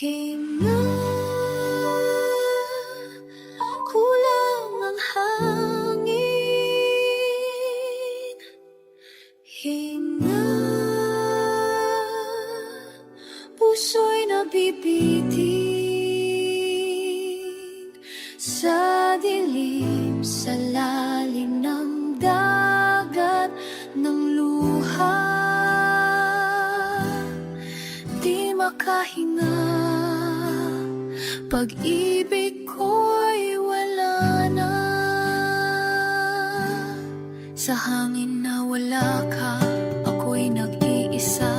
Hinga Kulang ang hangin. Hinga Puso'y nabibitin Sa dilim, sa ng dagat ng luha. Di makahinga Pag-ibig ko'y wala na. Sa hangin na wala ka Ako'y nag-iisa.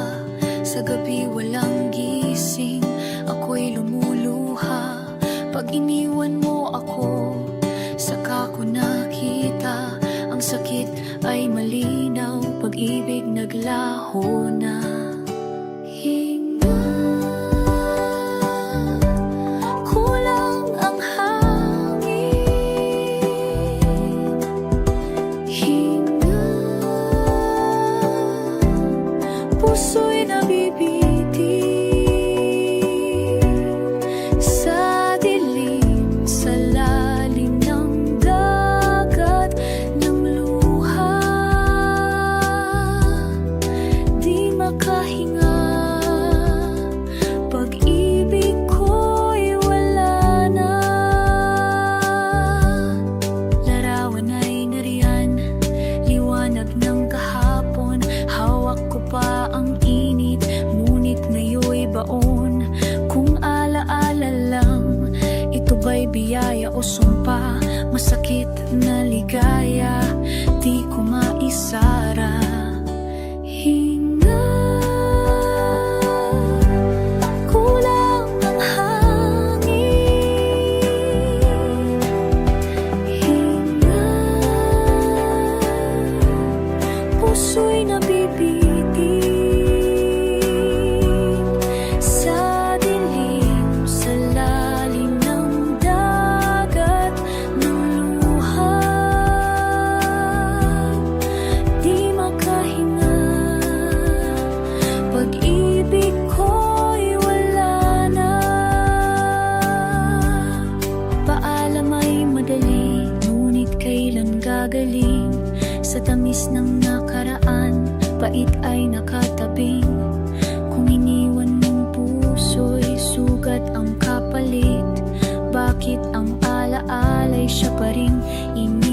Sa gabi walang gising Ako'y lumuluha. Pag iniwan mo ako Saka ko nakita. Ang sakit ay malinaw Pag-ibig naglaho na Bakit ang alaala'y siya pa rin iniibig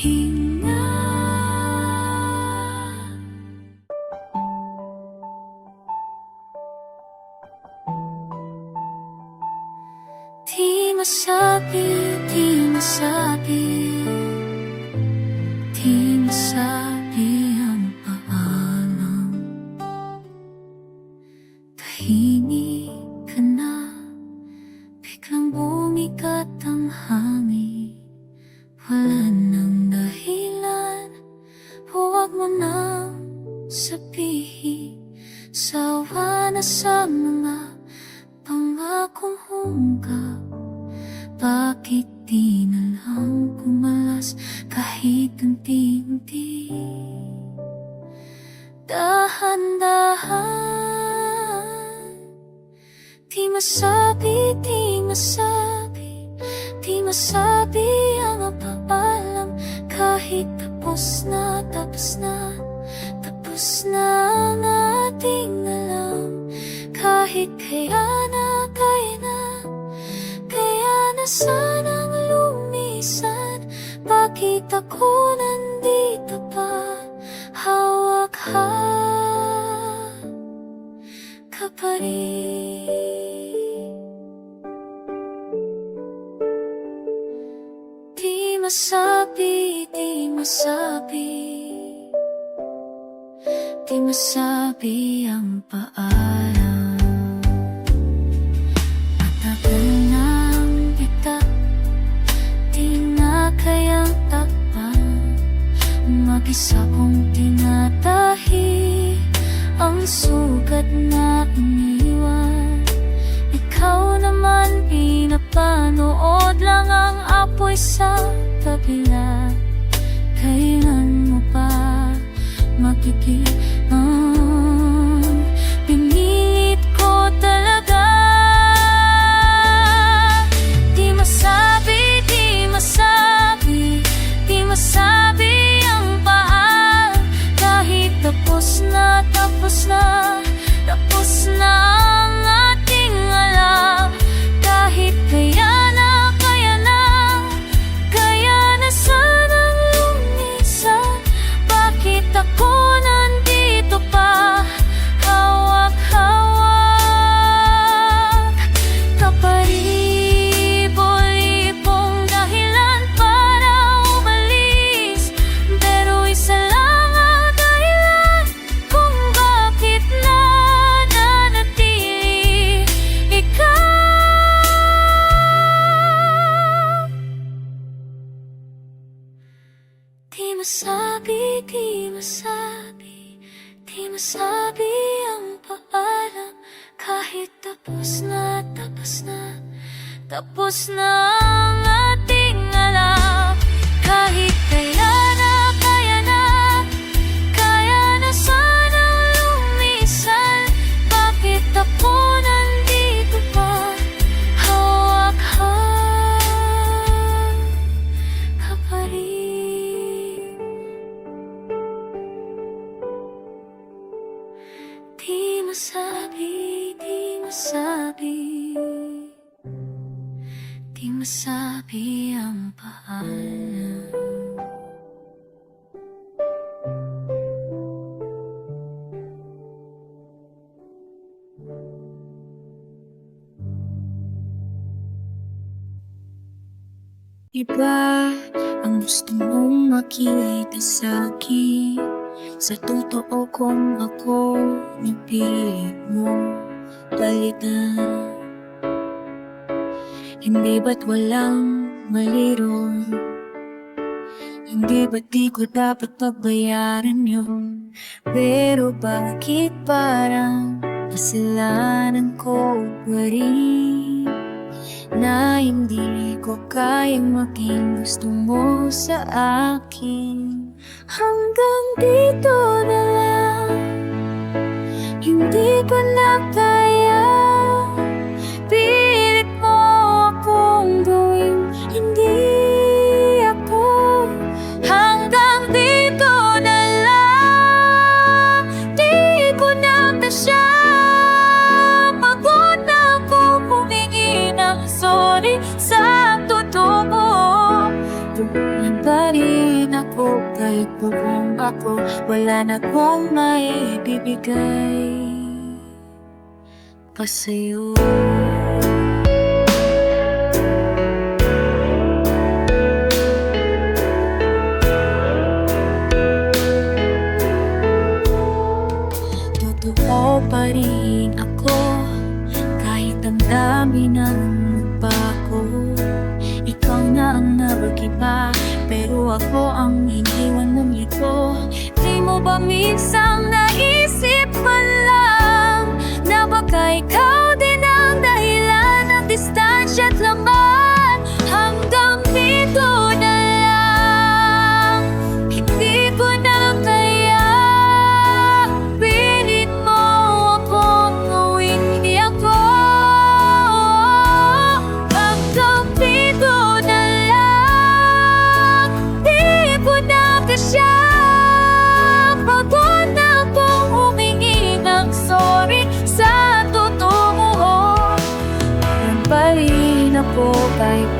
Hinga Di masabi, di masabi Di masabi ang paalam. Tahimik Bakit di na lang pumalas kahit unti-unti Dahan-dahan. Di masabi, di masabi Di masabi ang paalam Kahit tapos na, tapos na Tapos na ang ating alam. Kahit kaya na, sanang lumisan Pakita ko nandito pa? Hawak ha Ka pa rin. Di masabi, di masabi. Di masabi ang paalam. kayang takpan Mag-isa kong tinatahi Ang sugat na iniwan. Ikaw naman pinapanood lang ang apoy sa kabila. Kailan mo pa magiging Bakit tapos na, tapos na, tapos na ang ating masabi ang paalam. Iba ang gusto mong makita sa akin. Sa totoo kong ako, napili mo Balikan hindi ba't walang mali? Hindi ba't di ko dapat pagbayaran yun? Pero bakit parang kasalanan ko pa rin? Na hindi ko kayang maging gusto mo sa akin Hanggang dito na lang Hindi ko na Kahit bubong ako, wala na kong maibibigay. Pasa'yo Pasa'yo. tay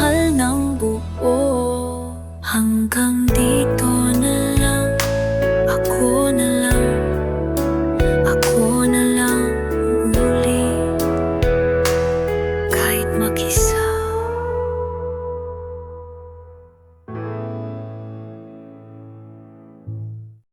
mahal ng buo. Hanggang di